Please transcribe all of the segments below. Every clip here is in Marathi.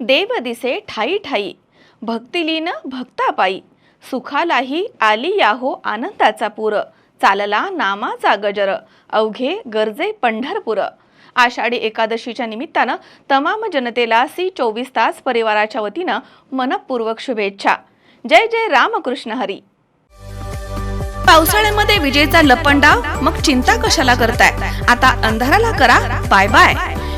देव दिसे ठाई ठाई भक्तिलीन भक्तापायी सुखालाही आली याहो आनंदाचा पूर चालला नामाचा गजर अवघे गरजे पंढरपूर. आषाढी एकादशीच्या निमित्तानं तमाम जनतेला सी चोवीस तास परिवाराच्या वतीनं मनपूर्वक शुभेच्छा. जय जय रामकृष्ण हरी. पावसाळ्यामध्ये विजेचा लपंडाव? मग चिंता कशाला करताय? आता अंधाराला करा. Bye bye.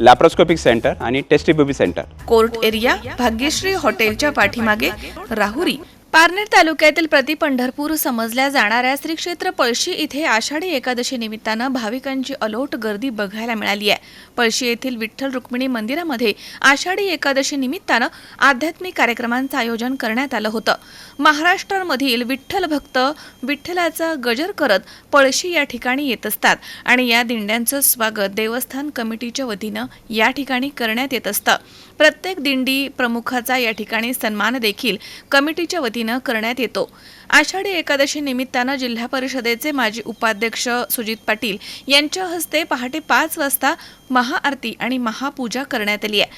लॅप्रोस्कोपिक सेंटर आणि test tube baby centre court area Bhagyashree हॉटेलच्या पाठीमागे राहुरी. पारनेर तालुक्यातील प्रति पंढरपूर समजल्या जाणाऱ्या श्री क्षेत्र पळशी इथे आषाढी एकादशी निमित्तानं भाविकांची अलोट गर्दी बघायला मिळाली आहे. पळशी येथील विठ्ठल रुक्मिणी मंदिरामध्ये आषाढी एकादशी निमित्तानं आध्यात्मिक कार्यक्रमांचं आयोजन करण्यात आलं होतं. महाराष्ट्रामधील विठ्ठल भक्त विठ्ठलाचा गजर करत पळशी या ठिकाणी येत असतात आणि या दिंड्यांचं स्वागत देवस्थान कमिटीच्या वतीनं या ठिकाणी करण्यात येत असतं. प्रत्येक दिंडी प्रमुखाचा या ठिकाणी सन्मान देखील कमिटीच्या वतीनं करण्यात येतो. आषाढी एकादशी निमित्तानं जिल्हा परिषदेचे माजी उपाध्यक्ष सुजित पाटील यांच्या हस्ते पहाटे पाच वाजता महाआरती आणि महापूजा करण्यात आली आहे.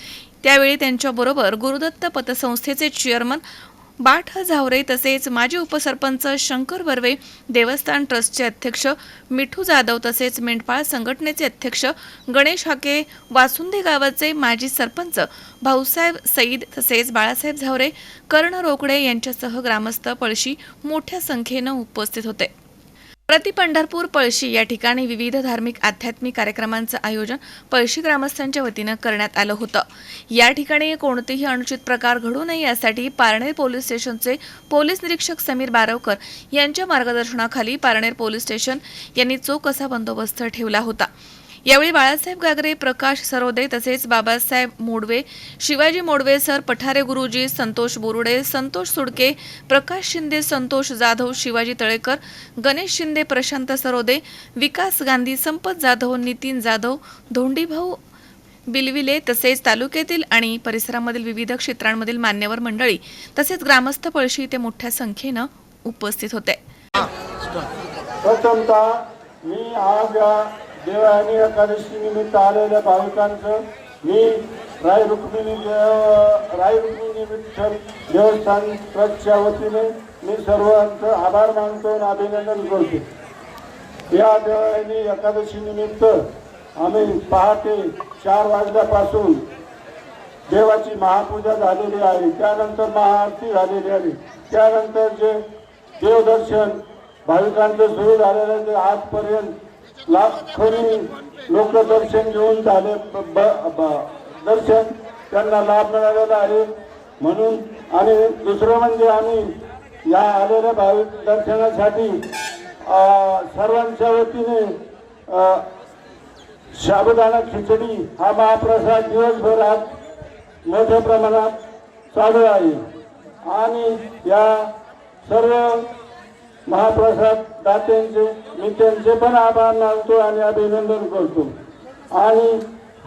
त्यावेळी त्यांच्याबरोबर गुरुदत्त पतसंस्थेचे चेअरमन बाठ झावरे तसेच माजी उपसरपंच शंकर बर्वे देवस्थान ट्रस्टचे अध्यक्ष मिठू जाधव तसेच मेंढपाळ संघटनेचे अध्यक्ष गणेश हाके वासुंदे गावाचे माजी सरपंच भाऊसाहेब सईद तसेच बाळासाहेब झावरे कर्ण रोकडे यांच्यासह ग्रामस्थ पळशी मोठ्या संख्येनं उपस्थित होते. प्रति पंढरपूर पळशी या ठिकाणी विविध धार्मिक आध्यात्मिक कार्यक्रमांचं आयोजन पळशी ग्रामस्थांच्या वतीनं करण्यात आलं होतं. या ठिकाणी कोणतेही अनुचित प्रकार घडू नये यासाठी पारनेर पोलीस स्टेशनचे पोलीस निरीक्षक समीर बारवकर यांच्या मार्गदर्शनाखाली पारनेर पोलीस स्टेशन यांनी चोख असा बंदोबस्त ठेवला होता. यावेळी बाळासाहेब गागरे प्रकाश सरोदे तसेच बाबासाहेब मोडवे शिवाजी मोडवे सर पठारे गुरुजी संतोष बोरुडे संतोष सुडके प्रकाश शिंदे संतोष जाधव शिवाजी तळेकर गणेश शिंदे प्रशांत सरोदे विकास गांधी संपत जाधव नितीन जाधव धोंडीभाऊ बिलविले तसेच तालुक्यातील आणि परिसरामधील विविध क्षेत्रांमधील मान्यवर मंडळी तसेच ग्रामस्थ पळशी इथे मोठ्या संख्येनं उपस्थित होते. प्रथमतः मी आज या देवयानी एकादशी निमित्त आलेल्या भाविकांचं मी राय रुक्मिणी देव राय रुक्मिणी विठ्ठल देवस्थान ट्रस्टच्या वतीने मी सर्वांचं आभार मानतो आणि अभिनंदन करतो. या देवयानी एकादशी निमित्त आम्ही पहाटे चार वाजल्यापासून देवाची महापूजा झालेली आहे. त्यानंतर महाआरती झालेली आहे. त्यानंतर जे देवदर्शन भाविकांचं सुरू झालेलं आहे ते आजपर्यंत लाखोनी लोक दर्शन घेऊन झाले. ब- ब- ब- दर्शन. त्यांना लाभ मिळालेला आहे. म्हणून आणि दुसरं म्हणजे आम्ही या आलेल्या भाविक दर्शनासाठी सर्वांच्या वतीने साबुदाणा खिचडी हा महाप्रसाद दिवसभरात मोठ्या प्रमाणात चालू आहे. आणि या सर्व महाप्रसाद दात्यांचे मी त्यांचे पण आभार मानतो आणि अभिनंदन करतो. आणि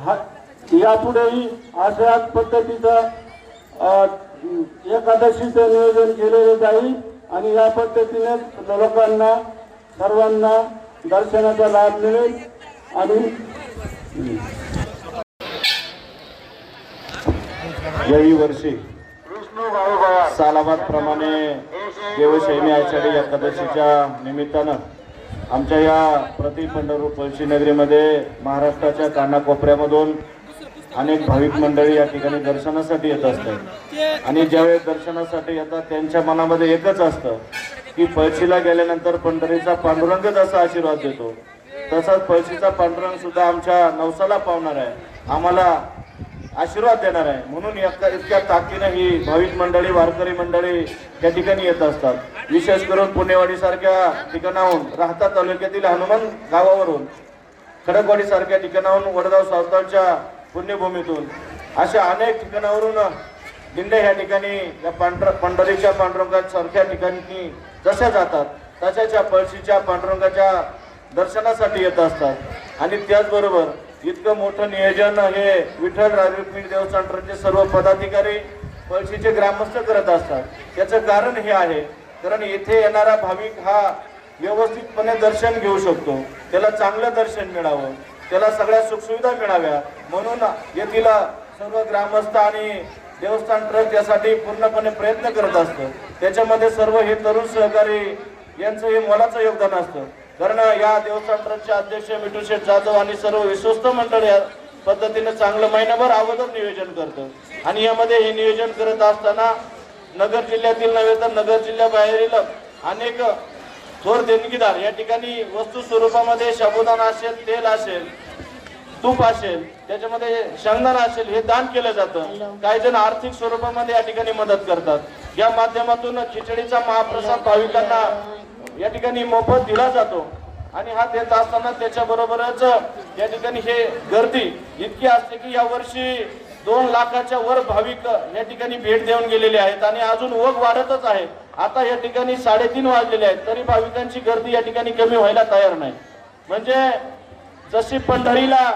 हा यापुढेही अशाच पद्धतीचा एकादशीचं नियोजन केलेलं जाईल आणि या पद्धतीने लोकांना सर्वांना दर्शनाचा लाभ मिळेल. आणि याही वर्षी. सालाबादप्रमाणे देवशैनी आषाढी एकादशीच्या निमित्तानं आमच्या या प्रति पंढरपूर पळशी नगरीमध्ये महाराष्ट्राच्या कानाकोपऱ्यामधून अनेक भाविक मंडळी या ठिकाणी दर्शनासाठी येत असतात. आणि ज्यावेळेस दर्शनासाठी येतात त्यांच्या मनामध्ये एकच असतं की पळशीला गेल्यानंतर पंढरीचा पांडुरंगच असा आशीर्वाद देतो तसाच पळशीचा पांडुरंग सुद्धा आमच्या नवसाला पावणार आहे. आम्हाला आशीर्वाद देणार आहे. म्हणून इतक्या इतक्या ही भाविक मंडळी वारकरी मंडळी या ठिकाणी येत असतात. विशेष करून पुणेवाडी सारख्या ठिकाणाहून राहता तालुक्यातील हनुमान गावावरून खडकवाडी सारख्या ठिकाणाहून वडगाव सावतालच्या पुण्यभूमीतून अशा अनेक ठिकाणावरून दिंडे ह्या ठिकाणी या पांढर पंढरीच्या पांडुरंगा सारख्या ठिकाणी जशा जातात तशाच्या पळशीच्या पांडुरंगाच्या दर्शनासाठी येत असतात. आणि त्याचबरोबर इतकं मोठं नियोजन हे विठ्ठल राजरुक्मिणी देवस्थान सेंटरचे सर्व पदाधिकारी पळशीचे ग्रामस्थ करत असतात. याचं कारण हे आहे. कारण येथे येणारा भाविक हा व्यवस्थितपणे दर्शन घेऊ शकतो. त्याला चांगलं दर्शन मिळावं. त्याला सगळ्या सुखसुविधा मिळाव्या. म्हणून येथील सर्व ग्रामस्थ आणि देवस्थान ट्रस्ट यासाठी पूर्णपणे प्रयत्न करत असतं. त्याच्यामध्ये सर्व हे तरुण सहकारी यांचं हे मोलाचं योगदान असतं. कारण या देवस्थान ट्रस्टचे अध्यक्ष मिठू शेठ जाधव आणि सर्व विश्वस्त मंडळ या पद्धतीने चांगलं महिनाभर अगोदर नियोजन करतं आणि यामध्ये हे नियोजन करत असताना नगर जिल्ह्यातील नव्हे तर नगर जिल्ह्याबाहेरील अनेक थोर देणगीदार या ठिकाणी वस्तू स्वरूपामध्ये साबुदाणा असेल तेल असेल तूप असेल त्याच्यामध्ये शेंगदाणा असेल हे दान केलं जातं. काही जण आर्थिक स्वरूपामध्ये या ठिकाणी मदत करतात. या माध्यमातून खिचडीचा महाप्रसाद भाविकांना या ठिकाणी मोफत दिला जातो. आणि हा देत असताना त्याच्या बरोबरच या ठिकाणी हे गर्दी इतकी असते की या वर्षी दोन लाखाच्या वर भाविक या ठिकाणी भेट देऊन गेलेले आहेत आणि अजून ओघ वाढतच आहे. आता या ठिकाणी साडेतीन वाजलेले आहेत तरी भाविकांची गर्दी या ठिकाणी कमी व्हायला तयार नाही. म्हणजे जशी पंढरीला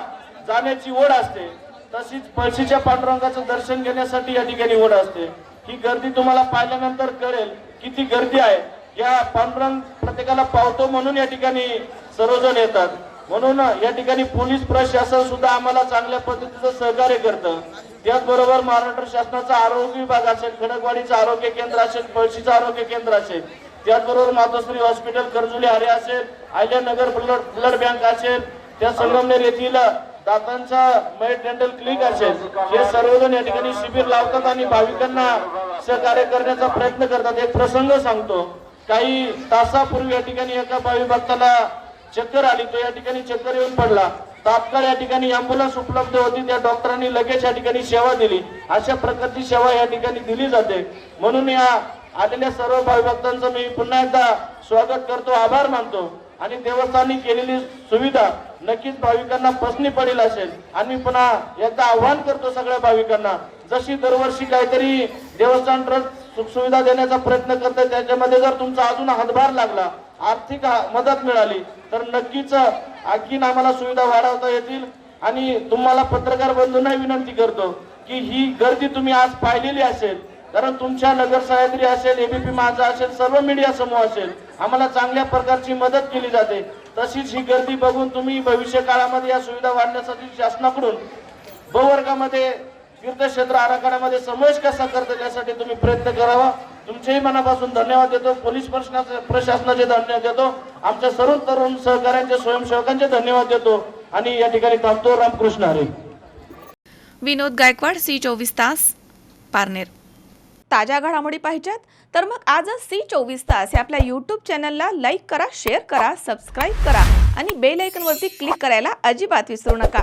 जाण्याची ओढ असते तशीच पळशीच्या पांडुरंगाचं दर्शन घेण्यासाठी या ठिकाणी ओढ असते. ही गर्दी तुम्हाला पाहिल्यानंतर कळेल किती गर्दी आहे. या पांडुरंग प्रत्येकाला पावतो म्हणून या ठिकाणी सर्वजण येतात. म्हणून या ठिकाणी पोलीस प्रशासन सुद्धा आम्हाला चांगल्या पद्धतीचं सहकार्य करतं. त्याचबरोबर महाराष्ट्र शासनाचा आरोग्य विभाग असेल खडकवाडीचं आरोग्य केंद्र असेल पळशीचं आरोग्य केंद्र असेल त्याचबरोबर मातोश्री हॉस्पिटल कर्जुली हरे असेल आयल्यानगर ब्लड ब्लड बँक असेल त्या संगमनेर येथील दातांचा मय डेंटल क्लिनिक असेल हे सर्वजण या ठिकाणी शिबिर लावतात आणि भाविकांना सहकार्य करण्याचा प्रयत्न करतात. एक प्रसंग सांगतो. काही तासापूर्वी या ठिकाणी एका भावी भक्ताला चक्कर आली. तो या ठिकाणी चक्कर येऊन पडला. तात्काळ या ठिकाणी अँब्युलन्स उपलब्ध होती. त्या डॉक्टरांनी लगेच या ठिकाणी सेवा दिली. अशा प्रकारची सेवा या ठिकाणी दिली जाते. म्हणून या आलेल्या सर्व भावी भक्तांचं मी पुन्हा एकदा स्वागत करतो आभार मानतो. आणि देवस्थानी केलेली सुविधा नक्कीच भाविकांना पसनी पडेल असेल. आणि मी पुन्हा एकदा आव्हान करतो सगळ्या भाविकांना. जशी दरवर्षी काहीतरी देवस्थान ट्रस्ट सुखसुविधा देण्याचा प्रयत्न करते त्याच्यामध्ये जर तुमचा अजून हातभार लागला आर्थिक मदत मिळाली तर नक्कीच आणखीन आम्हाला सुविधा वाढवता येतील. आणि तुम्हाला पत्रकार बंधूंनाही विनंती करतो की ही गर्दी तुम्ही आज पाहिलेली असेल कारण तुमच्या नगर सह्याद्री असेल एबीपी माझा असेल सर्व मीडिया समूह असेल आम्हाला चांगल्या प्रकारची मदत केली जाते. तशीच ही गर्दी बघून तुम्ही भविष्य काळामध्ये या सुविधा वाढण्यासाठी शासनाकडून ब वर्गामध्ये तीर्थक्षेत्र आराखड्यामध्ये समावेश कसा करता यासाठी तुम्ही प्रयत्न करावा. तुमच्याही मनापासून धन्यवाद देतो. पोलीस प्रशासनाचे प्रशासनाचे धन्यवाद देतो. आमच्या सर्व तरुण सहकाऱ्यांचे स्वयंसेवकांचे धन्यवाद देतो. आणि या ठिकाणी थांबतो रामकृष्ण हरे. विनोद गायकवाड सी चोवीस तास पारनेर. ताज्या घडामोडी पाहिजेत? तर मग आजच सी चोवीस तास या आपल्या यूट्यूब चॅनलला लाईक करा शेअर करा सबस्क्राईब करा आणि बेल आयकॉनवरती क्लिक करायला अजिबात विसरू नका.